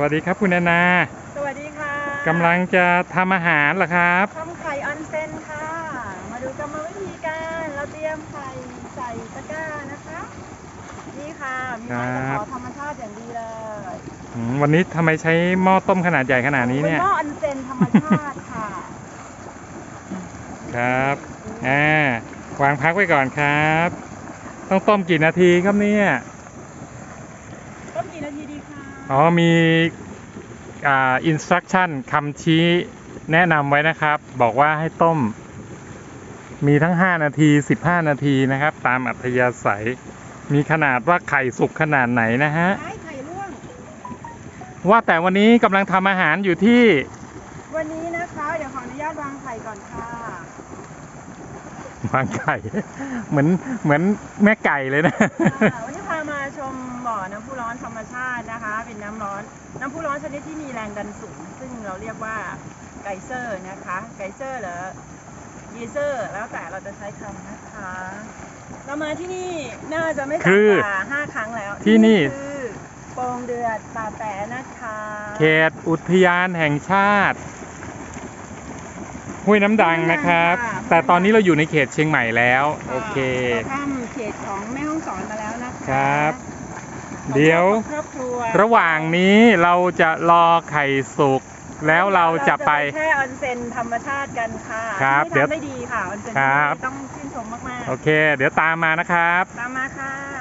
วัสดีครับคุณแอนนา สวัสดีค่ะกำลังจะทำอาหารเหรอครับ ทำไข่ออนเซนค่ะ มาดูกรรมวิธีการ เราเตรียมไข่ใส่ตะกร้านะคะ นี่ค่ะ มีไม้ตะขอธรรมชาติอย่างดีเลยอืมวันนี้ทำไมใช้หม้อต้มขนาดใหญ่ขนาดนี้เป็นเนี่ยหม้อออนเซนธรรมชาติค่ะ ครับอ่าวางพักไว้ก่อนครับ ต้องต้มกี่นาทีครับเนี่ยต้ม กี่นาทีดีคะอ๋อมีอ่าอินสตรักชั่นคำชี้แนะนำไว้นะครับ บอกว่าให้ต้ม มีทั้ง 5 นาที 15 นาทีนะครับ ตามอัธยาศัย มีขนาดว่าไข่สุกขนาดไหนนะฮะไข่ไข่ร่วง ว่าแต่วันนี้กำลังทำอาหารอยู่ที่ วันนี้นะคะ เดี๋ยวขออนุญาตวางไข่ก่อนค่ะวางไก่เหมือนเหมือนแม่ไก่เลยนะอ่าวันนี้พามาชมบ่อ น้ำพุร้อนธรรมชาตินะคะ เป็นน้ำร้อน น้ำพุร้อนชนิดที่มีแรงดันสูง ซึ่งเราเรียกว่าไกเซอร์นะคะ ไกเซอร์หรือเยเซอร์ แล้วแต่เราจะใช้คำนะคะ เรามาที่นี่น่าจะไม่คืต่ำอกว่าห้าครั้งแล้วที่นี่คือโป่งเดือดป่าแปะนะคะ เขตอุทยานแห่งชาติห้วยน้ำดังนะครับ แต่ตอนนี้เราอยู่ในเขตเชียงใหม่แล้ว โอเคเราข้ามเขตของแม่ฮ่องสอนมาแล้วนะคะครับของ เดี๋ยว ครอบครัวระหว่างนี้เราจะรอไข่สุกแล้วเราจะไปแช่ออนเซ็นธรรมชาติกันค่ะครับที่เดี๋ยวทำได้ดีค่ะออนเซ็นครับต้องชื่นชมมากโอเค เดี๋ยวตามมานะครับ ๆตามมาค่ะ